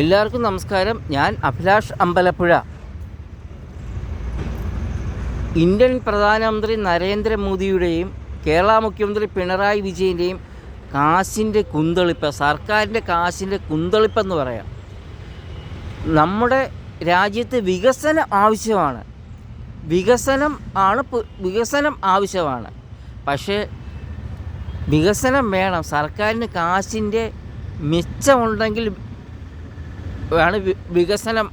എല്ലാവർക്കും നമസ്കാരം. ഞാൻ അഭിലാഷ് അമ്പലപ്പുഴ. ഇന്ത്യൻ പ്രധാനമന്ത്രി നരേന്ദ്രമോദിയുടെയും കേരള മുഖ്യമന്ത്രി പിണറായി വിജയന്റെയും കാശിന്റെ കുന്തളിപ്പ് സർക്കാരിന്റെ കാശിന്റെ കുന്തളിപ്പെന്ന് പറയാം. നമ്മുടെ രാജ്യത്ത് വികസനം ആവശ്യമാണ്. വികസനം ആണ് വികസനം ആവശ്യമാണ്. പക്ഷേ വികസനം വേണം. സർക്കാരിന് കാശിന്റെ മിച്ചമുണ്ടെങ്കിൽ ആണ് വി- വികസനം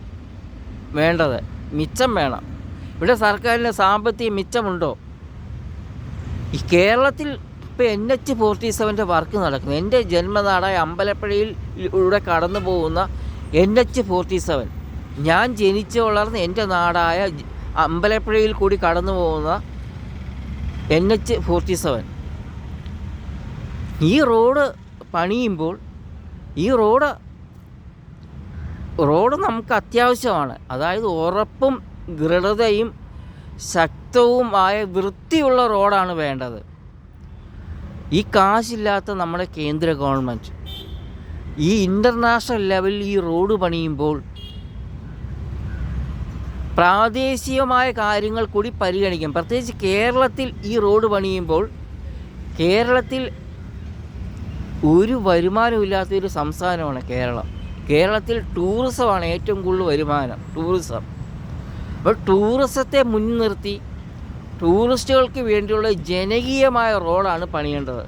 വേണ്ടത്. മിച്ചം വേണം. ഇവിടെ സർക്കാരിന് സാമ്പത്തിക മിച്ചമുണ്ടോ? ഈ കേരളത്തിൽ ഇപ്പോൾ എൻ എച്ച് ഫോർട്ടി സെവന്റെ വർക്ക് നടക്കുന്നു. എന്റെ ജന്മനാടായ അമ്പലപ്പുഴയിൽ ഇവിടെ കടന്നു പോകുന്ന എൻ എച്ച് ഫോർട്ടി സെവൻ ഞാൻ ജനിച്ചു വളർന്ന എന്റെ നാടായ അമ്പലപ്പുഴയിൽ കൂടി കടന്നു പോകുന്ന എൻ എച്ച് ഫോർട്ടി സെവൻ ഈ റോഡ് പണിയുമ്പോൾ ഈ റോഡ് റോഡ് നമുക്ക് അത്യാവശ്യമാണ്. അതായത് ഉറപ്പും ദൃഢതയും ശക്തവുമായ വൃത്തിയുള്ള റോഡാണ് വേണ്ടത്. ഈ കാശില്ലാത്ത നമ്മുടെ കേന്ദ്ര ഗവൺമെന്റ് ഈ ഇന്റർനാഷണൽ ലെവലിൽ ഈ റോഡ് പണിയുമ്പോൾ പ്രാദേശികമായ കാര്യങ്ങൾ കൂടി പരിഗണിക്കും. പ്രത്യേകിച്ച് കേരളത്തിൽ ഈ റോഡ് പണിയുമ്പോൾ കേരളത്തിൽ ഒരു വരുമാനമില്ലാത്തൊരു സംസ്ഥാനമാണ് കേരളം. കേരളത്തിൽ ടൂറിസമാണ് ഏറ്റവും കൂടുതൽ വരുമാനം ടൂറിസം. അപ്പോൾ ടൂറിസത്തെ മുൻനിർത്തി ടൂറിസ്റ്റുകൾക്ക് വേണ്ടിയുള്ള ജനകീയമായ റോഡാണ് പണിയേണ്ടത്.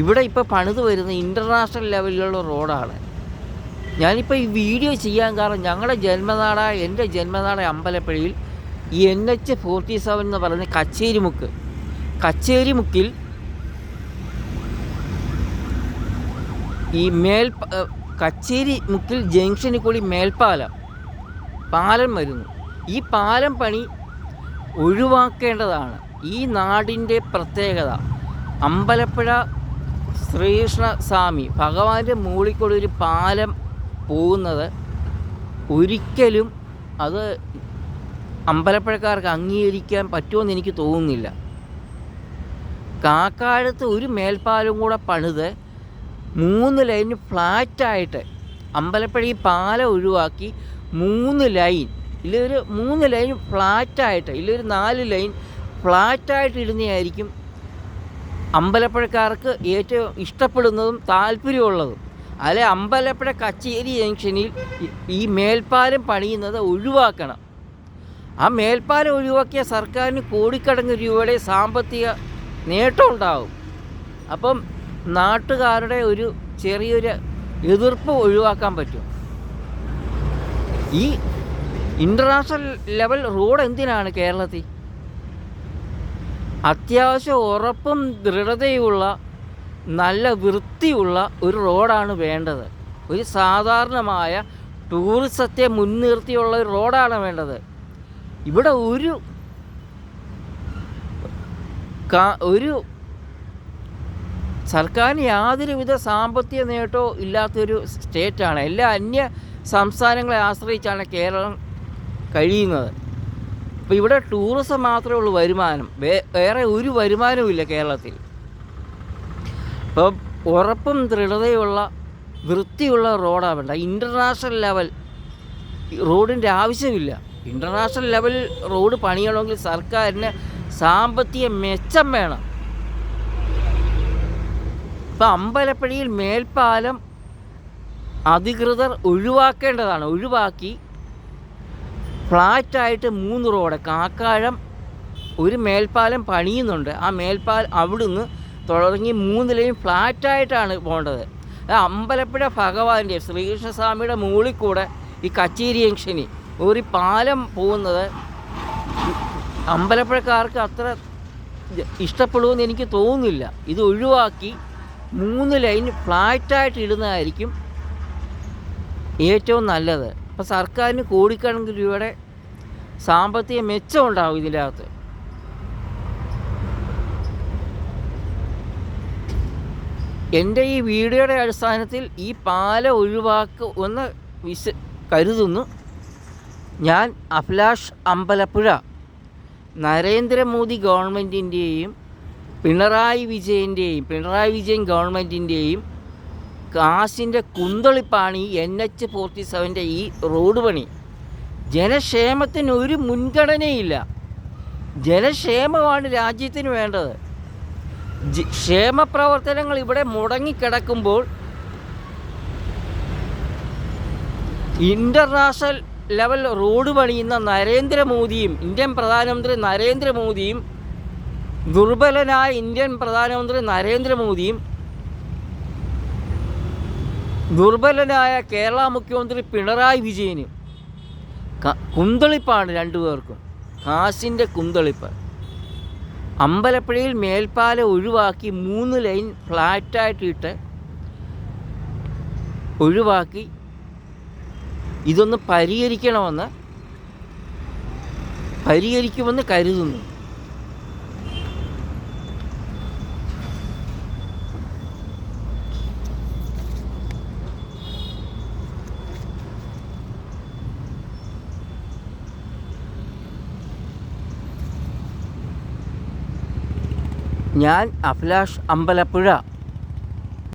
ഇവിടെ ഇപ്പോൾ പണിത് വരുന്ന ഇന്റർനാഷണൽ ലെവലിലുള്ള റോഡാണ്. ഞാനിപ്പോൾ ഈ വീഡിയോ ചെയ്യാൻ കാരണം ഞങ്ങളുടെ ജന്മനാടായ എന്റെ ജന്മനാടായ അമ്പലപ്പുഴയിൽ ഈ എൻ എച്ച് ഫോർട്ടി സെവൻ എന്ന് പറയുന്ന കച്ചേരിമുക്ക് കച്ചേരിമുക്കിൽ ഈ മേൽ കച്ചേരി മുക്കിൽ ജംഗ്ഷനിൽ കൂടി മേൽപ്പാലം. പാലം വരുന്നു. ഈ പാലം പണി ഒഴിവാക്കേണ്ടതാണ്. ഈ നാടിന്റെ പ്രത്യേകത. അമ്പലപ്പുഴ ശ്രീകൃഷ്ണസ്വാമി ഭഗവാന്റെ മുകളിൽ കൂടി ഒരു പാലം പോകുന്നത് ഒരിക്കലും അത് അമ്പലപ്പുഴക്കാർക്ക് അംഗീകരിക്കാൻ പറ്റുമെന്ന് എനിക്ക് തോന്നുന്നില്ല. കാക്കാഴത്ത് ഒരു മേൽപ്പാലം കൂടെ പണിത് മൂന്ന് ലൈൻ ഫ്ലാറ്റായിട്ട് അമ്പലപ്പുഴ ഈ പാലം ഒഴിവാക്കി മൂന്ന് ലൈൻ. ഇല്ലൊരു മൂന്ന് ലൈൻ ഫ്ലാറ്റായിട്ട് ഇല്ലൊരു നാല് ലൈൻ ഫ്ലാറ്റായിട്ട് ഇടുന്നതായിരിക്കും അമ്പലപ്പുഴക്കാർക്ക് ഏറ്റവും ഇഷ്ടപ്പെടുന്നതും താല്പര്യമുള്ളതും. അല്ലെ അമ്പലപ്പുഴ കച്ചേരി ജംഗ്ഷനിൽ ഈ- ഈ മേൽപ്പാലം പണിയുന്നത് ഒഴിവാക്കണം. ആ മേൽപ്പാലം ഒഴിവാക്കിയ സർക്കാരിന് കോടിക്കണക്കിന് രൂപയുടെ സാമ്പത്തിക നേട്ടം ഉണ്ടാവും അപ്പം നാട്ടുകാരുടെ ഒരു ചെറിയൊരു എതിർപ്പ് ഒഴിവാക്കാൻ പറ്റും. ഈ ഇന്റർനാഷണൽ ലെവൽ റോഡ് എന്തിനാണ് കേരളത്തിൽ? അത്യാവശ്യം ഉറപ്പും ദൃഢതയുമുള്ള നല്ല വൃത്തിയുള്ള ഒരു റോഡാണ് വേണ്ടത്. ഒരു സാധാരണമായ ടൂറിസത്തെ മുൻനിർത്തിയുള്ള ഒരു റോഡാണ് വേണ്ടത്. ഇവിടെ ഒരു ഒരു സർക്കാരിന് യാതൊരുവിധ സാമ്പത്തിക നേട്ടവും ഇല്ലാത്തൊരു സ്റ്റേറ്റാണ്. എല്ലാ അന്യ സംസ്ഥാനങ്ങളെ ആശ്രയിച്ചാണ് കേരളം കഴിയുന്നത്. അപ്പോൾ ഇവിടെ ടൂറിസം മാത്രമേ ഉള്ളൂ വരുമാനം. വേറെ ഒരു വരുമാനവും കേരളത്തിൽ. അപ്പം ഉറപ്പും ദൃഢതയുള്ള വൃത്തിയുള്ള റോഡാണ് വേണ്ട ഇന്റർനാഷണൽ ലെവൽ റോഡിന്റെ ആവശ്യമില്ല. ഇന്റർനാഷണൽ ലെവലിൽ റോഡ് പണിയണമെങ്കിൽ സർക്കാരിന് സാമ്പത്തിക മെച്ചം വേണം. ഇപ്പം അമ്പലപ്പുഴയിൽ മേൽപ്പാലം അധികൃതർ ഒഴിവാക്കേണ്ടതാണ്. ഒഴിവാക്കി ഫ്ലാറ്റായിട്ട് മൂന്ന് റോഡ് കാക്കാഴം ഒരു മേൽപ്പാലം പണിയുന്നുണ്ട്. ആ മേൽപ്പാലം അവിടുന്ന് തുടങ്ങി മൂന്നിലെയും ഫ്ലാറ്റായിട്ടാണ് പോകേണ്ടത്. അമ്പലപ്പുഴ ഭഗവാന്റെ ശ്രീകൃഷ്ണസ്വാമിയുടെ മുകളിൽ കൂടെ ഈ കച്ചേരി ജംഗ്ഷനി ഒരു പാലം പോകുന്നത് അമ്പലപ്പുഴക്കാർക്ക് അത്ര ഇഷ്ടപ്പെടുമെന്ന് എനിക്ക് തോന്നുന്നില്ല. ഇത് ഒഴിവാക്കി മൂന്ന് ലൈൻ ഫ്ലാറ്റായിട്ട് ഇടുന്നതായിരിക്കും ഏറ്റവും നല്ലത്. അപ്പോൾ സർക്കാരിന് കോടിക്കണക്കിന് രൂപയുടെ സാമ്പത്തിക മെച്ചം ഉണ്ടാവും ഇതിന്റെ അകത്ത് എന്റെ ഈ വീഡിയോയുടെ അടിസ്ഥാനത്തിൽ ഈ പാല ഒഴിവാക്ക ഒന്ന് വിശ കരുതുന്നു. ഞാൻ അഭിലാഷ് അമ്പലപ്പുഴ നരേന്ദ്രമോദി ഗവൺമെന്റിന്റെയും പിണറായി വിജയന്റെയും പിണറായി വിജയൻ ഗവൺമെന്റിന്റെയും കാശിന്റെ കുന്തളിപ്പാണ് ഈ എൻ എച്ച് ഫോർട്ടി സെവന്റെ ഈ റോഡ് പണി. ജനക്ഷേമത്തിന് ഒരു മുൻഗണനയില്ല. ജനക്ഷേമമാണ് രാജ്യത്തിന് വേണ്ടത്. ക്ഷേമ പ്രവർത്തനങ്ങൾ ഇവിടെ മുടങ്ങിക്കിടക്കുമ്പോൾ ഇന്റർനാഷണൽ ലെവൽ റോഡ് പണിയുന്ന നരേന്ദ്രമോദിയും ഇന്ത്യൻ പ്രധാനമന്ത്രി നരേന്ദ്രമോദിയും ദുർബലനായ ഇന്ത്യൻ പ്രധാനമന്ത്രി നരേന്ദ്രമോദിയും ദുർബലനായ കേരള മുഖ്യമന്ത്രി പിണറായി വിജയനും കുന്തളിപ്പാണ് രണ്ടുപേർക്കും. കാശിന്റെ കുന്തളിപ്പ്. അമ്പലപ്പുഴയിൽ മേൽപ്പാലം ഒഴിവാക്കി മൂന്ന് ലൈൻ ഫ്ലാറ്റായിട്ടിട്ട് ഒഴിവാക്കി. ഇതൊന്ന് പരിഹരിക്കണമെന്ന് പരിഹരിക്കുമെന്ന് കരുതുന്നു. ഞാൻ അഭിലാഷ് അമ്പലപ്പുഴ.